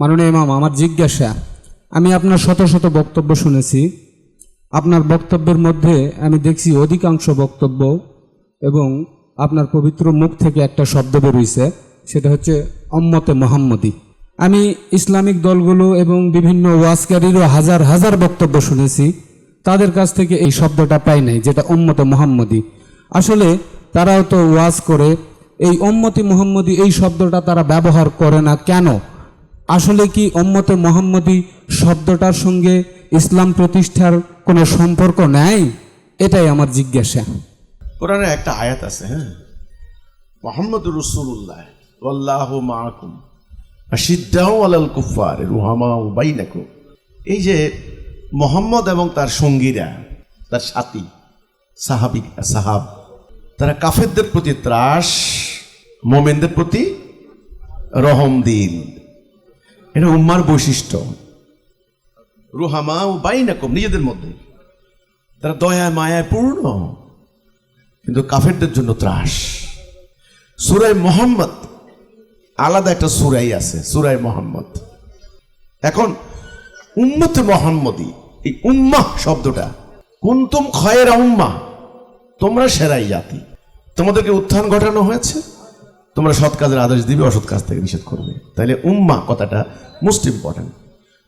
মাননীয় ইমাম, আমার জিজ্ঞাসা, আমি আপনার শত শত বক্তব্য শুনেছি। আপনার বক্তব্যের মধ্যে আমি দেখছি অধিকাংশ বক্তব্য এবং আপনার পবিত্র মুখ থেকে একটা শব্দ বেরোইছে, সেটা হচ্ছে অম্মতে মোহাম্মদী। আমি ইসলামিক দলগুলো এবং বিভিন্ন ওয়াজকারীরও হাজার হাজার বক্তব্য শুনেছি, তাদের কাছ থেকে এই শব্দটা পাই নাই, যেটা অম্মতে মোহাম্মদী। আসলে তারাও তো ওয়াজ করে, এই অম্মতি মোহাম্মদী এই শব্দটা তারা ব্যবহার করে না কেন? আসলে কি অম্মতে মোহাম্মদী শব্দটার সঙ্গে ইসলাম প্রতিষ্ঠার কোনো সম্পর্ক নেই? এটাই আমার জিজ্ঞাসা। কোরআনে একটা আয়াত আছে হ্যাঁ? মোহাম্মদ রসুল্লাহ আল্লাহ মাকুম সিদ্ধাও আলাল কুফার রুহামা বাইনাকুম। এই যে মোহাম্মদ এবং তার সঙ্গীরা, তার সাথী, সাহাবি, সাহাব, তারা কাফেরদের প্রতি ত্রাস, মোমেনদের প্রতি রহম দিন। এটা উম্মার বৈশিষ্ট্য। রুহামা ও বাইনাকুম, নিজেদের মধ্যে। তারা দয়া মায়ায় পূর্ণ, কিন্তু কাফেরদের জন্য ত্রাস। সুরাই মোহাম্মদ, আলাদা একটা সুরাই আছে সুরাই মোহাম্মদ। এখন, উম্মতে মোহাম্মদী, এই উম্মাহ শব্দটা, কুন্তুম খয়েরা উম্মা তোমরা সেরাই জাতি। তোমাদেরকে উত্থান ঘটানো হয়েছে? তোমরা সৎ কাজের আদেশ দিবে, অসৎ কাজ থেকে নিষেধ করবে। তাইলে উম্মা কথাটা মোস্ট ইম্পর্টেন্ট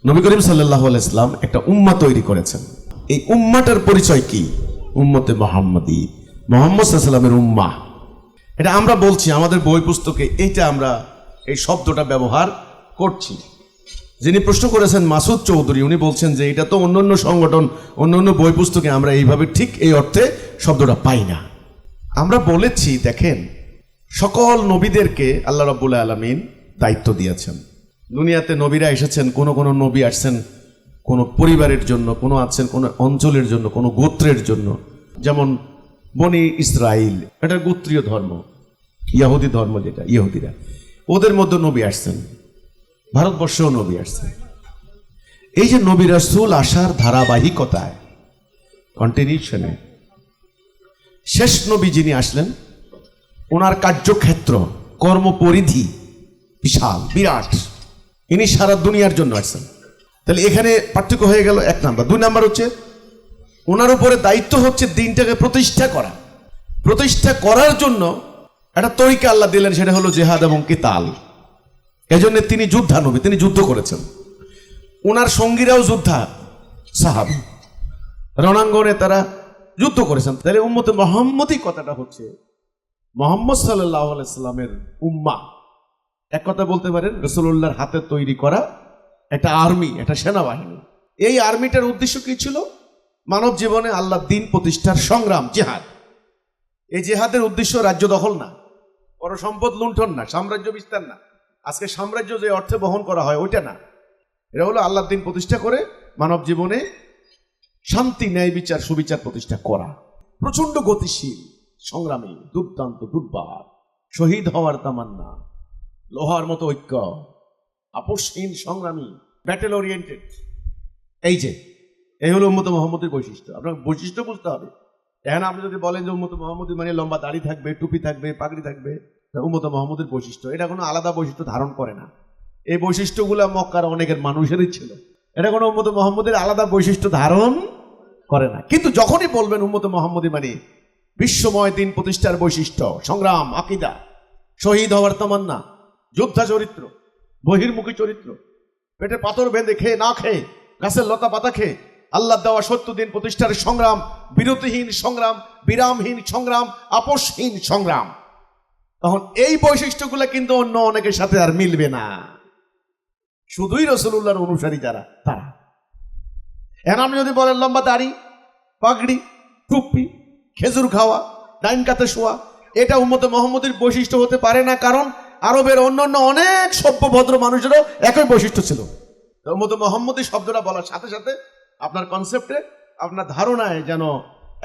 নবী করিম সাল্লাহ ইসলাম একটা উম্মা তৈরি করেছেন। এই উম্মাটার পরিচয় কি? উম্মতে মোহাম্মদী। মোহাম্মদ সাল্লামের উম্মা। এটা আমরা বলছি, আমাদের বই পুস্তকে এইটা আমরা এই শব্দটা ব্যবহার করছি। যিনি প্রশ্ন করেছেন মাসুদ চৌধুরী, উনি বলছেন যে এটা তো অন্য অন্য সংগঠন অন্য অন্য বই পুস্তকে আমরা এইভাবে ঠিক এই অর্থে শব্দটা পাই না। আমরা বলেছি, দেখেন সকল নবীদেরকে আল্লাহ রাব্বুল আলমিন দায়িত্ব দিয়েছেন। দুনিয়াতে নবীরা এসেছেন, কোনো কোনো নবী আসছেন, কোনো পরিবারের জন্য, কোনো আছেন কোনো অঞ্চলের জন্য, কোনো গোত্রের জন্য। যেমন বনি ইসরাইল, এটা গোত্রীয় ধর্ম, ইয়াহুদি ধর্ম যেটা, ইহুদিরা। ওদের মধ্যে নবী আসছেন, ভারতবর্ষেও নবী আসছেন এই যে নবী রাসূল আসার ধারাবাহিকতায় কন্টিনিউশনে শেষ নবী যিনি আসলেন ওনার কার্যক্ষেত্র, কর্মপরিধি বিশাল, বিরাট। ইনি সারা দুনিয়ার জন্য আসছেন তাহলে এখানে পার্থক্য হয়ে গেল এক নাম্বার। দুই নাম্বার হচ্ছে, ওনার উপরে দায়িত্ব হচ্ছে দিনটাকে প্রতিষ্ঠা করা। প্রতিষ্ঠা করার জন্য একটা তরিকা আল্লাহ দিলেন, সেটা হলো জেহাদ এবং কিতাল। এজন্য তিনি যোদ্ধা নবী তিনি যুদ্ধ করেছেন। ওনার সঙ্গীরাও যোদ্ধা, সাহাব। রণাঙ্গনে তারা যুদ্ধ করেছেন। তাহলে উম্মতে মোহাম্মদী কথাটা হচ্ছে মোহাম্মদ সাল্লাহ উম্মা। এক কথা বলতে পারেন রসুল্লাহর হাতে তৈরি করা একটা আর্মি, একটা সেনাবাহিনী। এই আর্মিটার উদ্দেশ্য কি ছিল? মানব জীবনে আল্লাহ দিন প্রতিষ্ঠার সংগ্রাম, জেহাদ। এই জেহাদের উদ্দেশ্য রাজ্য দখল না, বড় সম্পদ লুণ্ঠন না, সাম্রাজ্য বিস্তার না। আজকে সাম্রাজ্য যে অর্থে বহন করা হয়, ওইটা না। এটা হলো আল্লাহ দিন প্রতিষ্ঠা করে মানব জীবনে শান্তি, ন্যায় বিচার, সুবিচার প্রতিষ্ঠা করা। প্রচণ্ড গতিশীল। সংগ্রামী, দুর্দান্ত, দুর্বার, শহীদ হওয়ার তামান্না, লোহার মতো ঐক্য, আপোষহীন সংগ্রামী ব্যাটেল ওরিয়েন্টেড এই যে, এই হলো উম্মত মোহাম্মদের বৈশিষ্ট্য। আপনার বৈশিষ্ট্য বুঝতে হবে। এখন আপনি যদি বলেন যে উম্মত মোহাম্মদ মানে লম্বা দাড়ি থাকবে, টুপি থাকবে, পাগড়ি থাকবে উম্মত মোহাম্মদের বৈশিষ্ট্য। এটা কোনো আলাদা বৈশিষ্ট্য ধারণ করে না। এই বৈশিষ্ট্যগুলো মক্কার অনেকের মানুষেরই ছিল। এটা কোনো উম্মত মোহাম্মদের আলাদা বৈশিষ্ট্য ধারণ করে না। কিন্তু যখনই বলবেন উম্মত মোহাম্মদী মানে বিশ্বময় দিন প্রতিষ্ঠার বৈশিষ্ট্য, সংগ্রাম, আকিদা, শহীদ হওয়ার তামান্না, যোদ্ধা চরিত্র, বহির্মুখী চরিত্র, পেটে পাথর বেঁধে খেয়ে না খেয়ে, গাছের লতা পাতা খেয়ে, আল্লাহ দেওয়া সত্য দিন প্রতিষ্ঠার সংগ্রাম, বিরতিহীন সংগ্রাম, বিরামহীন সংগ্রাম, আপোষহীন সংগ্রাম। তখন এই বৈশিষ্ট্যগুলো কিন্তু অন্য অনেকের সাথে আর মিলবে না। শুধুই রসুল্লাহর অনুসারী যারা, তারা। আপনি যদি বলেন লম্বা দাড়ি, পাগড়ি, টুপি খেজুর খাওয়া, ডাইন কাতে শোয়া, এটা উম্মতে মোহাম্মদের বৈশিষ্ট্য হতে পারে না, কারণ আরবের অন্যান্য অনেক সভ্য ভদ্র মানুষেরও একই বৈশিষ্ট্য ছিল। উম্মতে মোহাম্মদী শব্দটা বলার সাথে সাথে আপনার কনসেপ্টে আপনার ধারণায় যেন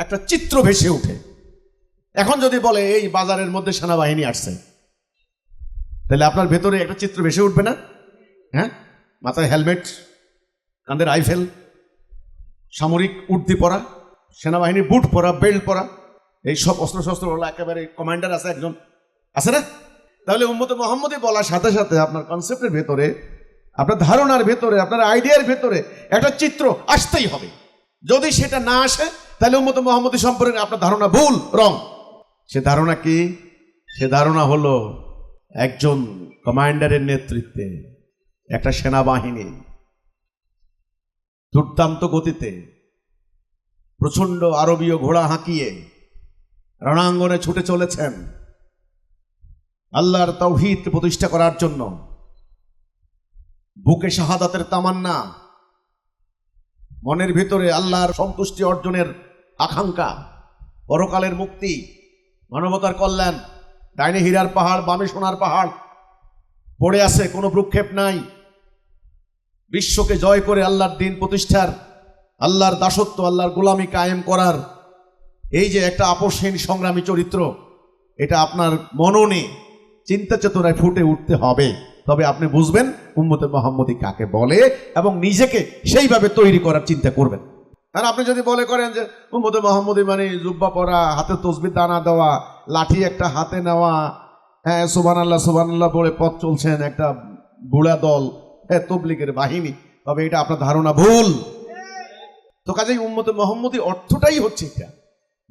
একটা চিত্র ভেসে ওঠে। এখন যদি বলে, এই বাজারের মধ্যে সেনাবাহিনী আসছে, তাহলে আপনার ভেতরে একটা চিত্র ভেসে উঠবে না? হ্যাঁ? মাথায় হেলমেট কাঁধের রাইফেল, সামরিক উর্দি পরা সেনাবাহিনীর বুট পরা, বেল্ট পরা, এই সব অস্ত্র শস্ত্র হলো একেবারে কমান্ডার আছে একজন। আছে না? তাহলে উম্মতে মোহাম্মদী বলার সাথে সাথে আপনার কনসেপ্টের ভেতরে, আপনার ধারণার ভেতরে, আপনার আইডিয়ার ভেতরে একটা চিত্র আসতেই হবে। যদি সেটা না আসে, তাহলে উম্মত মোহাম্মদী সম্পর্কে আপনার ধারণা ভুল রং সে ধারণা কি? সে ধারণা হলো একজন কমান্ডারের নেতৃত্বে একটা সেনাবাহিনী দুর্দান্ত গতিতে প্রচণ্ড আরবীয় ঘোড়া হাঁকিয়ে রণাঙ্গনে ছুটে চলেছেন। আল্লাহর তৌহিদ প্রতিষ্ঠা করার জন্য। বুকে শাহাদাতের তামান্না। মনের ভিতরে আল্লাহর সন্তুষ্টি অর্জনের আকাঙ্ক্ষা। পরকালের মুক্তি। মানবতার কল্যাণ। ডাইনে হীরার পাহাড়, বামে সোনার পাহাড়। পড়ে আছে, কোনো ভ্রুক্ষেপ নাই। বিশ্বকে জয় করে আল্লাহর দিন প্রতিষ্ঠার আল্লাহর দাসত্ব, আল্লাহর গোলামি কায়েম করার এই যে একটা আপসহীন সংগ্রামী চরিত্র, এটা আপনার মননে চিন্তা চেতনায় ফুটে উঠতে হবে। তবে আপনি বুঝবেন উম্মতে মোহাম্মদী কাকে বলে এবং নিজেকে সেইভাবে তৈরি করার চিন্তা করবেন। আর আপনি যদি বলে করেন যে উম্মতে মোহাম্মদী মানে জুব্বা পরা, হাতে তসবি দানা দেওয়া, লাঠি একটা হাতে নেওয়া হ্যাঁ সুবান আল্লাহ সুবান আল্লাহ বলে পথ চলছেন একটা বুড়া দল হ্যাঁ তবলিগের বাহিনী, তবে এটা আপনার ধারণা ভুল। তো কাজেই উম্মতে মোহাম্মদী অর্থটাই হচ্ছে এটা।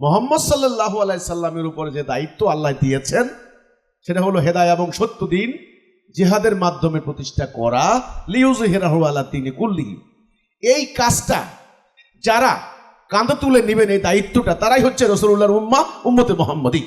মোহাম্মদ সাল্লাহ আলাইসাল্লামের উপরে যে দায়িত্ব আল্লাহ দিয়েছেন, সেটা হলো হেদায় এবং সত্য দিন, জিহাদের মাধ্যমে প্রতিষ্ঠা করা লিউজ হেরাহু আল্লাহ তিনি কুল্লি এই কাজটা যারা কাঁধে তুলে নেবেন এই দায়িত্বটা, তারাই হচ্ছে রসুল্লাহর উম্মা, উম্মতে মোহাম্মদী।